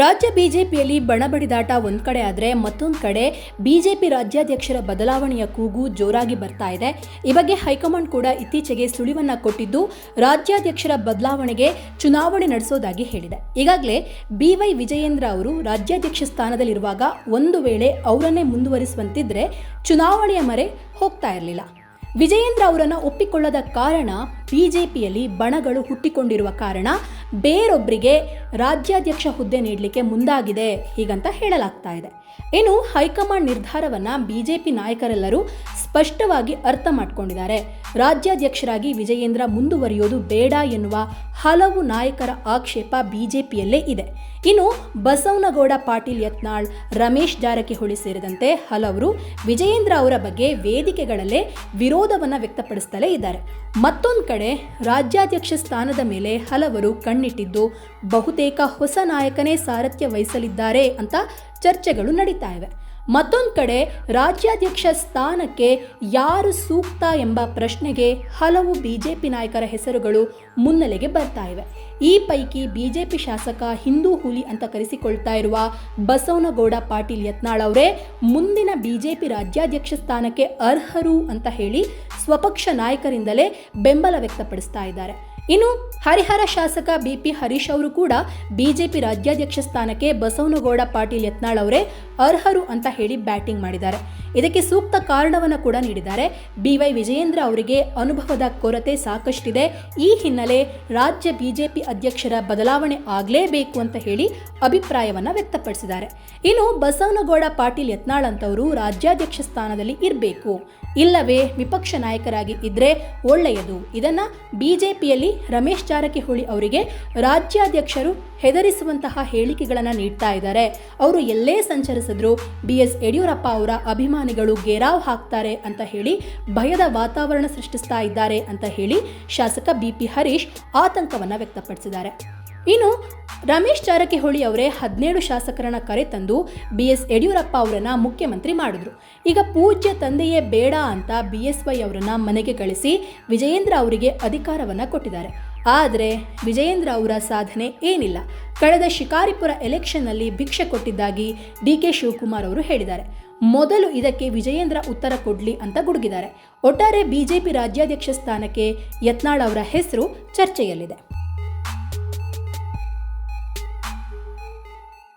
ರಾಜ್ಯ ಬಿಜೆಪಿಯಲ್ಲಿ ಬಣಬಡಿದಾಟ ಒಂದ್ ಕಡೆ ಆದ್ರೆ ಮತ್ತೊಂದು ಕಡೆ ಬಿಜೆಪಿ ರಾಜ್ಯಾಧ್ಯಕ್ಷರ ಬದಲಾವಣೆಯ ಕೂಗು ಜೋರಾಗಿ ಬರ್ತಾ ಇದೆ. ಈ ಬಗ್ಗೆ ಹೈಕಮಾಂಡ್ ಕೂಡ ಇತ್ತೀಚೆಗೆ ಸುಳಿವನ್ನ ಕೊಟ್ಟಿದ್ದು ರಾಜ್ಯಾಧ್ಯಕ್ಷರ ಬದಲಾವಣೆಗೆ ಚುನಾವಣೆ ನಡೆಸೋದಾಗಿ ಹೇಳಿದೆ. ಈಗಾಗಲೇ ಬಿ ವೈ ವಿಜಯೇಂದ್ರ ಅವರು ರಾಜ್ಯಾಧ್ಯಕ್ಷ ಸ್ಥಾನದಲ್ಲಿರುವಾಗ ಒಂದು ವೇಳೆ ಅವರನ್ನೇ ಮುಂದುವರಿಸುವಂತಿದ್ರೆ ಚುನಾವಣೆಯ ಮರೆ ಹೋಗ್ತಾ ಇರಲಿಲ್ಲ. ವಿಜಯೇಂದ್ರ ಅವರನ್ನು ಒಪ್ಪಿಕೊಳ್ಳದ ಕಾರಣ ಬಿಜೆಪಿಯಲ್ಲಿ ಬಣಗಳು ಹುಟ್ಟಿಕೊಂಡಿರುವ ಕಾರಣ ಬೇರೊಬ್ಬರಿಗೆ ರಾಜ್ಯಾಧ್ಯಕ್ಷ ಹುದ್ದೆ ನೀಡಲಿಕ್ಕೆ ಮುಂದಾಗಿದೆ ಹೀಗಂತ ಹೇಳಲಾಗ್ತಾ ಇದೆ. ಇನ್ನು ಹೈಕಮಾಂಡ್ ನಿರ್ಧಾರವನ್ನ ಬಿಜೆಪಿ ನಾಯಕರೆಲ್ಲರೂ ಸ್ಪಷ್ಟವಾಗಿ ಅರ್ಥ ಮಾಡಿಕೊಂಡಿದ್ದಾರೆ. ರಾಜ್ಯಾಧ್ಯಕ್ಷರಾಗಿ ವಿಜಯೇಂದ್ರ ಮುಂದುವರಿಯೋದು ಬೇಡ ಎನ್ನುವ ಹಲವು ನಾಯಕರ ಆಕ್ಷೇಪ ಬಿಜೆಪಿಯಲ್ಲೇ ಇದೆ. ಇನ್ನು ಬಸವನಗೌಡ ಪಾಟೀಲ್ ಯತ್ನಾಳ್, ರಮೇಶ್ ಜಾರಕಿಹೊಳಿ ಸೇರಿದಂತೆ ಹಲವರು ವಿಜಯೇಂದ್ರ ಅವರ ಬಗ್ಗೆ ವೇದಿಕೆಗಳಲ್ಲೇ ವಿರೋಧವನ್ನು ವ್ಯಕ್ತಪಡಿಸುತ್ತಲೇ ಇದ್ದಾರೆ. ಮತ್ತೊಂದು ಕಡೆ ರಾಜ್ಯಾಧ್ಯಕ್ಷ ಸ್ಥಾನದ ಮೇಲೆ ಹಲವರು ಕಣ್ಣಿಟ್ಟಿದ್ದು, ಬಹುತೇಕ ಹೊಸ ನಾಯಕನೇ ಸಾರಥ್ಯ ವಹಿಸಲಿದ್ದಾರೆ ಅಂತ ಚರ್ಚೆಗಳು ನಡೀತಾ ಇವೆ. ಮತ್ತೊಂದು ಕಡೆ ರಾಜ್ಯಾಧ್ಯಕ್ಷ ಸ್ಥಾನಕ್ಕೆ ಯಾರು ಸೂಕ್ತ ಎಂಬ ಪ್ರಶ್ನೆಗೆ ಹಲವು ಬಿಜೆಪಿ ನಾಯಕರ ಹೆಸರುಗಳು ಮುನ್ನೆಲೆಗೆ ಬರ್ತಾ ಇವೆ. ಈ ಪೈಕಿ ಬಿಜೆಪಿ ಶಾಸಕ ಹಿಂದೂ ಹುಲಿ ಅಂತ ಕರೆಸಿಕೊಳ್ತಾ ಇರುವ ಬಸವನಗೌಡ ಪಾಟೀಲ್ ಯತ್ನಾಳ್ ಅವರೇ ಮುಂದಿನ ಬಿಜೆಪಿ ರಾಜ್ಯಾಧ್ಯಕ್ಷ ಸ್ಥಾನಕ್ಕೆ ಅರ್ಹರು ಅಂತ ಹೇಳಿ ಸ್ವಪಕ್ಷ ನಾಯಕರಿಂದಲೇ ಬೆಂಬಲ ವ್ಯಕ್ತಪಡಿಸ್ತಾ ಇದ್ದಾರೆ. ಇನ್ನು ಹರಿಹರ ಶಾಸಕ ಬಿಪಿ ಹರೀಶ್ ಅವರು ಕೂಡ ಬಿಜೆಪಿ ರಾಜ್ಯಾಧ್ಯಕ್ಷ ಸ್ಥಾನಕ್ಕೆ ಬಸವನಗೌಡ ಪಾಟೀಲ್ ಯತ್ನಾಳ್ ಅವರೇ ಅರ್ಹರು ಅಂತ ಹೇಳಿ ಬ್ಯಾಟಿಂಗ್ ಮಾಡಿದ್ದಾರೆ. ಇದಕ್ಕೆ ಸೂಕ್ತ ಕಾರಣವನ್ನು ಕೂಡ ನೀಡಿದ್ದಾರೆ. ಬಿವೈ ವಿಜಯೇಂದ್ರ ಅವರಿಗೆ ಅನುಭವದ ಕೊರತೆ ಸಾಕಷ್ಟಿದೆ. ಈ ಹಿನ್ನೆಲೆ ರಾಜ್ಯ ಬಿಜೆಪಿ ಅಧ್ಯಕ್ಷರ ಬದಲಾವಣೆ ಆಗಲೇಬೇಕು ಅಂತ ಹೇಳಿ ಅಭಿಪ್ರಾಯವನ್ನು ವ್ಯಕ್ತಪಡಿಸಿದ್ದಾರೆ. ಇನ್ನು ಬಸವನಗೌಡ ಪಾಟೀಲ್ ಯತ್ನಾಳ್ ಅಂತವರು ರಾಜ್ಯಾಧ್ಯಕ್ಷ ಸ್ಥಾನದಲ್ಲಿ ಇರಬೇಕು. ಇಲ್ಲವೇ ವಿಪಕ್ಷ ನಾಯಕರಾಗಿ ಇದ್ರೆ ಒಳ್ಳೆಯದು. ಇದನ್ನ ಬಿಜೆಪಿಯಲ್ಲಿ ರಮೇಶ್ ಜಾರಕಿಹೊಳಿ ಅವರಿಗೆ ರಾಜ್ಯಾಧ್ಯಕ್ಷರು ಹೆದರಿಸುವಂತಹ ಹೇಳಿಕೆಗಳನ್ನು ನೀಡ್ತಾ ಇದ್ದಾರೆ. ಅವರು ಎಲ್ಲೇ ಸಂಚರಿಸಿದ್ರು ಬಿ ಎಸ್ ಯಡಿಯೂರಪ್ಪ ಅವರ ಅಭಿಮಾನಿಗಳು ಗೆರಾವ್ ಹಾಕ್ತಾರೆ ಅಂತ ಹೇಳಿ ಭಯದ ವಾತಾವರಣ ಸೃಷ್ಟಿಸ್ತಾ ಇದ್ದಾರೆ ಅಂತ ಹೇಳಿ ಶಾಸಕ ಬಿ ಪಿ ಹರೀಶ್ ಆತಂಕವನ್ನು ವ್ಯಕ್ತಪಡಿಸಿದ್ದಾರೆ. ಇನ್ನು ರಮೇಶ್ ಜಾರಕಿಹೊಳಿ ಅವರೇ ಹದಿನೇಳು ಶಾಸಕರನ್ನ ಕರೆತಂದು ಬಿ ಎಸ್ ಯಡಿಯೂರಪ್ಪ ಅವರನ್ನ ಮುಖ್ಯಮಂತ್ರಿ ಮಾಡಿದ್ರು. ಈಗ ಪೂಜ್ಯ ತಂದೆಯೇ ಬೇಡ ಅಂತ ಬಿ ಎಸ್ ವೈ ಅವರನ್ನ ಮನೆಗೆ ಕಳಿಸಿ ವಿಜಯೇಂದ್ರ ಅವರಿಗೆ ಅಧಿಕಾರವನ್ನು ಕೊಟ್ಟಿದ್ದಾರೆ. ಆದರೆ ವಿಜಯೇಂದ್ರ ಅವರ ಸಾಧನೆ ಏನಿಲ್ಲ. ಕಳೆದ ಶಿಕಾರಿಪುರ ಎಲೆಕ್ಷನ್ನಲ್ಲಿ ಭಿಕ್ಷೆ ಕೊಟ್ಟಿದ್ದಾಗಿ ಡಿ ಕೆ ಶಿವಕುಮಾರ್ ಅವರು ಹೇಳಿದ್ದಾರೆ. ಮೊದಲು ಇದಕ್ಕೆ ವಿಜಯೇಂದ್ರ ಉತ್ತರ ಕೊಡಲಿ ಅಂತ ಗುಡುಗಿದ್ದಾರೆ. ಒಟ್ಟಾರೆ ಬಿಜೆಪಿ ರಾಜ್ಯಾಧ್ಯಕ್ಷ ಸ್ಥಾನಕ್ಕೆ ಯತ್ನಾಳ್ ಅವರ ಹೆಸರು ಚರ್ಚೆಯಲ್ಲಿದೆ.